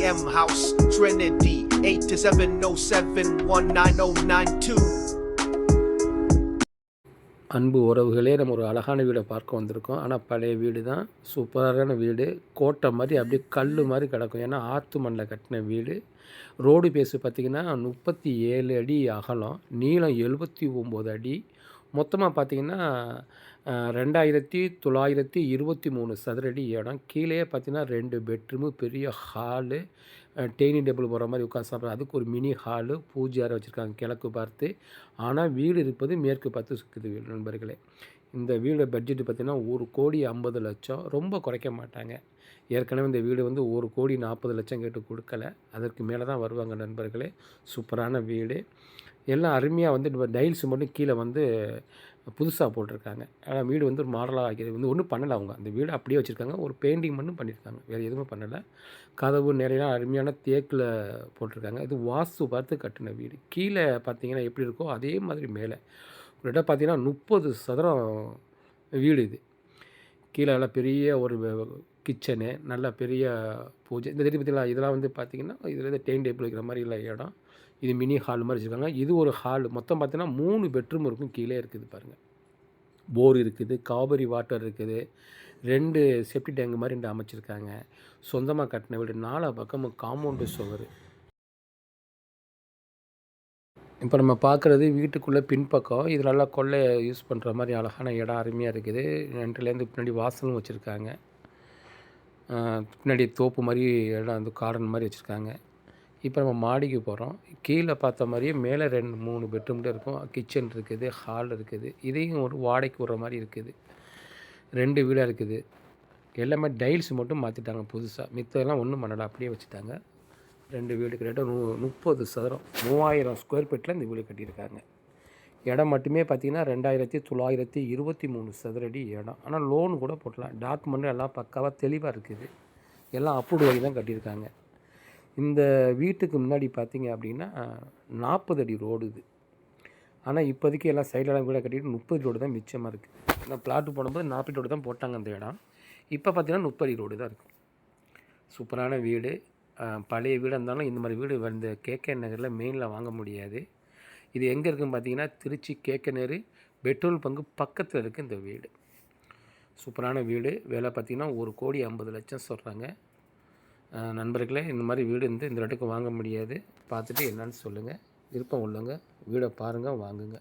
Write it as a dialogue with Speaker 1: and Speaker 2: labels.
Speaker 1: AM House, Trinity, 8 to 707 19092.
Speaker 2: அன்பு உறவுகளே நம்ம ஒரு அழகான வீடை பார்க்க வந்திருக்கோம். ஆனால் பழைய வீடு தான். சூப்பரான வீடு. கோட்டை மாதிரி அப்படியே கல் மாதிரி கிடக்கும். ஏன்னா ஆற்று மண்ணில் கட்டின வீடு. ரோடு பேஸு பார்த்திங்கன்னா முப்பத்தி ஏழு அடி அகலம். நீளம் எழுபத்தி ஒம்பது அடி. மொத்தமாக பார்த்திங்கன்னா ரெண்டாயிரத்தி தொள்ளாயிரத்தி இருபத்தி மூணு சதுரடி இடம். கீழே பார்த்திங்கன்னா ரெண்டு பெட்ரூமு பெரிய ஹாலு டைனிங் டேபிள் போகிற மாதிரி உட்காந்து சாப்பிட்ற அதுக்கு ஒரு மினி ஹாலு பூஜை அறை வச்சுருக்காங்க கிழக்கு பார்த்து. ஆனால் வீடு இருப்பது மேற்கு பார்த்து சுற்றுது வீடு நண்பர்களே. இந்த வீடு பட்ஜெட் பார்த்திங்கன்னா ஒரு கோடி ஐம்பது லட்சம். ரொம்ப குறைக்க மாட்டாங்க. ஏற்கனவே இந்த வீடு வந்து ஒரு கோடி நாற்பது லட்சம் கேட்டு கொடுக்கல. அதற்கு மேலே தான் வருவாங்க நண்பர்களே. சூப்பரான வீடு. எல்லாம் அருமையாக வந்து இப்போ டைல்ஸ் மட்டும் கீழே வந்து புதுசாக போட்டிருக்காங்க. ஆனால் வீடு வந்து ஒரு மாடலாக ஆக்கியது வந்து ஒன்றும் பண்ணலை அவங்க. அந்த வீடு அப்படியே வச்சுருக்காங்க. ஒரு பெயிண்டிங் மட்டும் பண்ணியிருக்காங்க வேறு எதுவுமே பண்ணலை. கதவு நிறைய அருமையான தேக்கில் போட்டிருக்காங்க. இது வாஸ்து பார்த்து கட்டின வீடு. கீழே பார்த்தீங்கன்னா எப்படி இருக்கோ அதே மாதிரி மேலே. ஒரு இடம் பார்த்தீங்கன்னா முப்பது சதுரம் வீடு இது. கீழே நல்லா பெரிய ஒரு கிச்சனு நல்ல பெரிய பூஜை. இந்த தெரியும் பார்த்தீங்களா இதெல்லாம் வந்து பார்த்தீங்கன்னா இதில் டெயின் டேபிள் வைக்கிற மாதிரி இல்லை இடம். இது மினி ஹால் மாதிரி வச்சுருக்காங்க. இது ஒரு ஹால். மொத்தம் பார்த்தீங்கன்னா மூணு பெட்ரூம் இருக்கும். கீழே இருக்குது பாருங்கள் போர் இருக்குது. காவிரி வாட்டர் இருக்குது. ரெண்டு செப்டி டேங்க் மாதிரி ரெண்டு அமைச்சிருக்காங்க. சொந்தமாக கட்டின வீடு. நாலா பக்கமும் காம்பவுண்டு சுவர். இப்போ நம்ம பார்க்குறது வீட்டுக்குள்ளே பின்பக்கம். இது நல்லா கொள்ளை யூஸ் பண்ணுற மாதிரி அழகான இடம் அருமையாக இருக்குது. ரெண்டுலேருந்து பின்னாடி வாசலும் வச்சுருக்காங்க. பின்னாடி தோப்பு மாதிரி இடம் வந்து கார்டன் மாதிரி வச்சுருக்காங்க. இப்போ நம்ம மாடிக்கு போகிறோம். கீழே பார்த்த மாதிரியே மேலே ரெண்டு மூணு பெட்ரூம் இருக்கும். கிச்சன் இருக்குது ஹால் இருக்குது. இதையும் ஒரு வாடகைக்கு விடுற மாதிரி இருக்குது. ரெண்டு வீடாக இருக்குது. எல்லாமே டைல்ஸ் மட்டும் மாற்றிட்டாங்க புதுசாக மித்ததெல்லாம் ஒன்றும் பண்ணலை. அப்படியே வச்சுட்டாங்க. ரெண்டு வீடு கிட்டத்தட்ட நூ முப்பது சதுரம் மூவாயிரம் ஸ்கொயர் ஃபீட்டில் இந்த வீடு கட்டியிருக்காங்க. இடம் மட்டுமே பார்த்தீங்கன்னா ரெண்டாயிரத்தி தொள்ளாயிரத்தி இருபத்தி மூணு சதுரடி இடம். ஆனால் லோன் கூட போட்டலாம் டாக்குமெண்ட் எல்லாம் பக்காவாக தெளிவாக இருக்குது. எல்லாம் அப்ரூவ் ஆகி தான் கட்டியிருக்காங்க. இந்த வீட்டுக்கு முன்னாடி பார்த்தீங்க அப்படின்னா நாற்பது அடி ரோடு இது. ஆனால் இப்போதைக்கு எல்லாம் சைடெல்லாம் வீடாக கட்டிட்டு முப்பது ரோடு தான் மிச்சமாக இருக்குது நான் பிளாட்டு போடும்போது நாற்பது ரோடு தான் போட்டாங்க அந்த இடம். இப்போ பார்த்தீங்கன்னா முப்பது ரோடு தான் இருக்குது சூப்பரான வீடு. பழைய வீடு இருந்தாலும் இந்த மாதிரி வீடு வந்து கேகே நகரில் மெயினில் வாங்க முடியாது. இது எங்கே இருக்குன்னு பார்த்தீங்கன்னா Trichy KK Nehru petrol bunk பக்கத்தில் இருக்குது இந்த வீடு. சூப்பரான வீடு. விலை பார்த்தீங்கன்னா ஒரு கோடி ஐம்பது லட்சம் சொல்கிறாங்க நண்பர்களே இந்த மாதிரி வீடு வந்து இந்த இடத்துக்கு வாங்க முடியாது. பார்த்துட்டு என்னன்னு சொல்லுங்கள் விருப்பம் உள்ளவங்க வீடை பாருங்கள் வாங்குங்க.